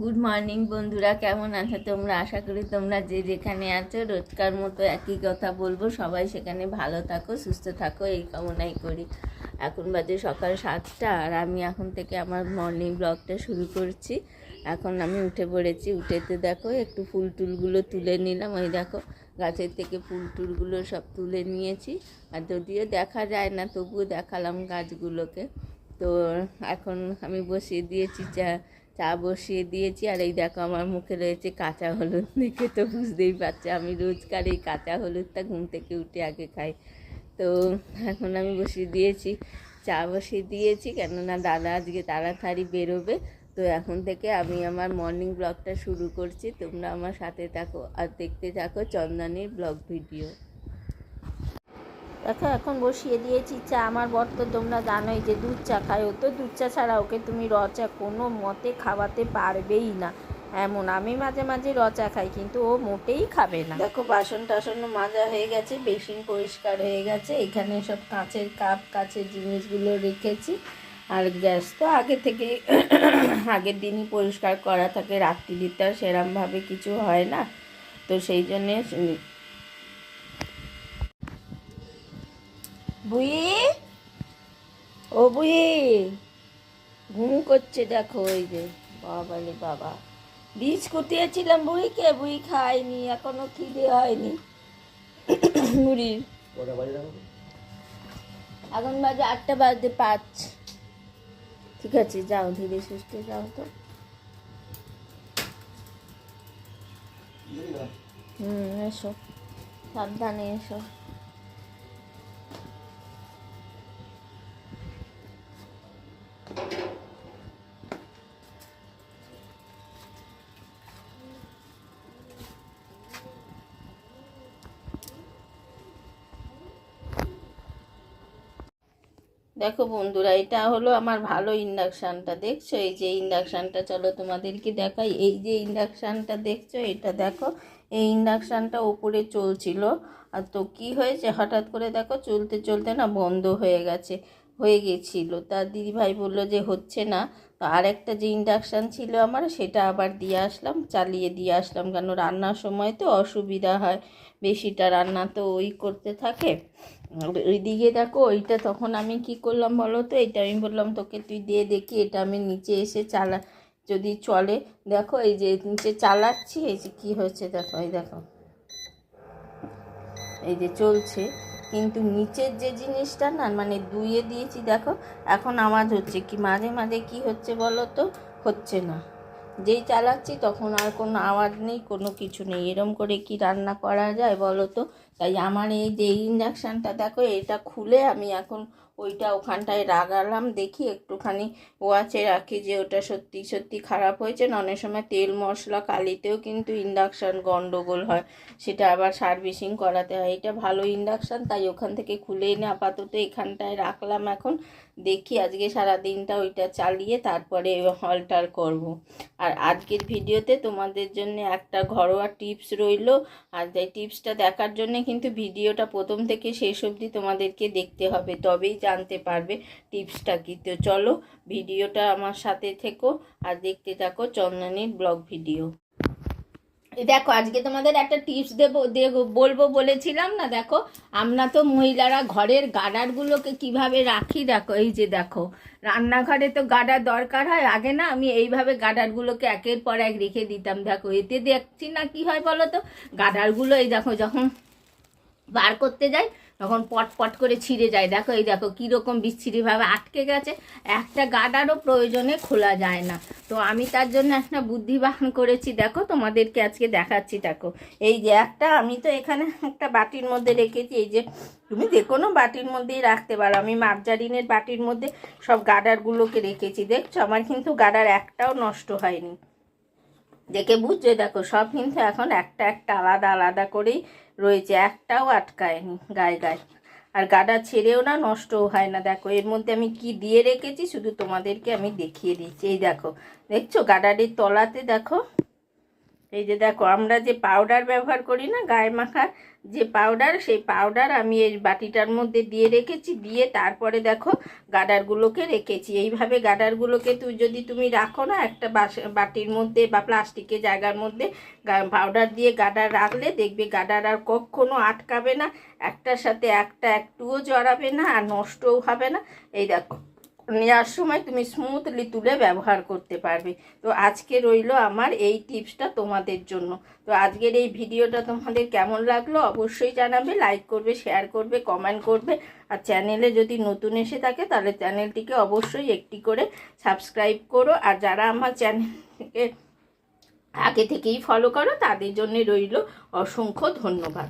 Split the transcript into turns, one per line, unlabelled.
Good morning বন্ধুরা। কেমন আছো তোমরা? আশা করি তোমরা যে যেখানে আছো, রোজকার মতো একই কথা বলব। সবাই সেখানে ভালো থাকো, সুস্থ থাকো, এই কামনাই করি। এখন বাজে সকাল সাতটা, আর আমি এখন থেকে আমার মর্নিং ব্লগটা শুরু করছি। এখন আমি উঠে পড়েছি। উঠেতে দেখো, একটু ফুল টুলগুলো তুলে নিলাম। ওই দেখো, গাছের থেকে ফুল টুলগুলো সব তুলে নিয়েছি। আর যদিও দেখা যায় না, তবুও দেখালাম গাছগুলোকে। তো এখন আমি বসিয়ে দিয়েছি চা চা বসিয়ে দিয়েছি আর এই দেখো আমার মুখে রয়েছে কাঁচা হলুদ। দেখে তো বুঝতেই পারছে, আমি রোজকার এই কাঁচা হলুদটা ঘুম থেকে উঠে আগে খাই। তো এখন আমি বসিয়ে দিয়েছি, চা বসিয়ে দিয়েছি, কেননা দাদা আজকে তাড়াতাড়ি বেরোবে। তো এখন থেকে আমি আমার মর্নিং ব্লগটা শুরু করছি। তোমরা আমার সাথে থাকো আর দেখতে থাকো চন্দনের ব্লগ ভিডিও দেখো, এখন বসিয়ে দিয়েছি চা। আমার বর তো তোমরা জানোই যে দুধ চা খায়। ও তো দুধ চা ছাড়া ওকে তুমি র চা কোনো মতে খাওয়াতে পারবেই না। এমন, আমি মাঝে মাঝে র চা খাই, কিন্তু ও মোটেই খাবে না। দেখো, বাসন টাসন মাজা হয়ে গেছে, বেসিন পরিষ্কার হয়ে গেছে। এখানে সব কাঁচের কাপ, কাঁচের জিনিসগুলো রেখেছি। আর গ্যাস তো আগে থেকে, আগের দিনই পরিষ্কার করা থাকে। রাত্রিতে আর সেরমভাবে কিছু হয় না। তো সেই জন্যে বুই? ও বুই ঘুম করছে দেখো ওই যে। বাবা রে বাবা। বীজ কুটিয়েছিলাম বুড়িকে বুড়ি খায়নি এখনও খিদে হয়নি। বুড়ির এখন বাজে আটটা বাজতে পাঁচ। ঠিক আছে যাও ধীরে সুস্থে যাও তো। হুম এসো। সাবধানে এসো। দেখো বন্ধুরা, এটা হলো আমার ভালো ইন্ডাকশানটা দেখছ? এই যে ইন্ডাকশানটা চলো তোমাদেরকে দেখাই। এই যে ইন্ডাকশানটা দেখছ? এটা দেখো, এই ইন্ডাকশানটা ওপরে চলছিল। আর তো কি হয়েছে? হঠাৎ করে দেখো, চলতে চলতে না বন্ধ হয়ে গেছে, হয়ে গেছিল। তার দিদিভাই বলল যে হচ্ছে না। তো আরেকটা যে ইন্ডাকশান ছিল আমার, সেটা আবার দিয়ে আসলাম, চালিয়ে দিয়ে আসলাম। কেন? রান্নার সময় তো অসুবিধা হয়। বেশিটা রান্না তো ওই করতে থাকে। ওইদিকে দেখো, ওইটা তখন আমি কি করলাম বলো তো? এটা আমি বললাম, তোকে তুই দিয়ে দেখি, এটা আমি নিচে এসে চালা যদি চলে, দেখো এই যে নিচে চালাচ্ছি, এই যে কী হয়েছে দেখো, এই দেখো। এই যে চলছে, কিন্তু নিচের যে জিনিসটা না মানে দুইয়ে দিয়েছি দেখো, এখন আওয়াজ হচ্ছে কি, মাঝে মাঝে কি হচ্ছে বলো তো? হচ্ছে না। যেই চালাচ্ছি তখন আর কোনো আওয়াজ নেই, কোনো কিছু নেই। এরম করে কি রান্না করা যায় বলো তো? তাই আমার এই যে ইন্ডাকশানটা, দেখো এটা খুলে আমি এখন ওইটা ওখানটায় রাগালাম, দেখি একটুখানি ওয়াচে রাখি যে ওটা সত্যি সত্যি খারাপ হয়েছে। না, অনেক সময় তেল মশলা কালিতেও কিন্তু ইন্ডাকশান গন্ডগোল হয়, সেটা আবার সার্ভিসিং করাতে হয়। এটা ভালো ইন্ডাকশান, তাই ওখান থেকে খুলে এনে আপাতত এখানটায় রাখলাম এখন। দেখি আজকে সারা দিনটা ওইটা চালিয়ে তারপরে হলটার করব। আর আজকের ভিডিওতে তোমাদের জন্য একটা ঘরোয়া টিপস রইল। আর টিপসটা দেখার জন্য কিন্তু ভিডিওটা প্রথম থেকে শেষ অবধি তোমাদেরকে দেখতে হবে, তবেই জানতে পারবে টিপসটা কি। তো চলো ভিডিওটা আমার সাথে থেকো আর দেখতে থাকো চন্দনীর ব্লগ ভিডিও। দেখো, আজকে তোমাদের একটা টিপস দেবো বলব বলেছিলাম না, দেখো? আমরা তো মহিলারা ঘরের গার্ডারগুলোকে কীভাবে রাখি, দেখো, এই যে দেখো। রান্নাঘরে তো গাডার দরকার হয়, আগে না আমি এইভাবে গার্ডারগুলোকে একের পর এক রেখে দিতাম, দেখো, এতে দেখছি না কি হয় বলো তো? গার্ডারগুলো এই দেখো, যখন বার করতে যাই, তখন পট পট করে ছিঁড়ে যায়। দেখো, এই দেখো, কীরকম বিচ্ছিরিভাবে আটকে গেছে। একটা গাডারও প্রয়োজনে খোলা যায় না। তো আমি তার জন্য একটা বুদ্ধি বাহন করেছি। দেখো, তোমাদেরকে আজকে দেখাচ্ছি, দেখো। এই যে একটা, আমি তো এখানে একটা বাটির মধ্যে রেখেছি। এই যে, তুমি যে কোনো বাটির মধ্যেই রাখতে পারো। আমি মার্জারিনের বাটির মধ্যে সব গাডারগুলোকে রেখেছি। দেখছ? আমার কিন্তু গাডার একটাও নষ্ট হয়নি। দেখে বুঝছে দেখো, সব কিন্তু এখন একটা একটা আলাদা আলাদা করেই রয়েছে, একটাও আটকায়নি গায়ে গায়ে। আর গাডা ছেড়েও না, নষ্টও হয় না। দেখো, এর মধ্যে আমি কি দিয়ে রেখেছি, শুধু তোমাদেরকে আমি দেখিয়ে দিচ্ছি। এই দেখো, দেখছ গাডারের তলাতে দেখো? এই যে দেখো, আমরা যে পাউডার ব্যবহার করি না, গায়ে মাখার যে পাউডার সেই পাউডার আমি এই বাটিটার মধ্যে দিয়ে রেখেছি, দিয়ে তারপরে দেখো গাডারগুলোকে রেখেছি। এইভাবে গাডারগুলোকে তুই যদি তুমি রাখো না, একটা বাটির মধ্যে বা প্লাস্টিকের জায়গার মধ্যে পাউডার দিয়ে গাডার রাখলে দেখবে গাডার আর কখনো আটকাবে না, একটার সাথে একটা, একটুও জড়াবে না আর নষ্টও হবে না। এই দেখো। নেওয়ার সময় তুমি স্মুথলি তুলে ব্যবহার করতে পারবে। তো আজকে রইল আমার এই টিপসটা তোমাদের জন্য। তো আজকের এই ভিডিওটা তোমাদের কেমন লাগল অবশ্যই জানাবে লাইক করবে শেয়ার করবে কমেন্ট করবে। আর চ্যানেলে যদি নতুন এসে থাকে তাহলে চ্যানেলটিকে অবশ্যই একটি করে সাবস্ক্রাইব করো। আর যারা আমার চ্যানেলকে আগে থেকেই ফলো করো, তাদের জন্য রইল অসংখ্য ধন্যবাদ।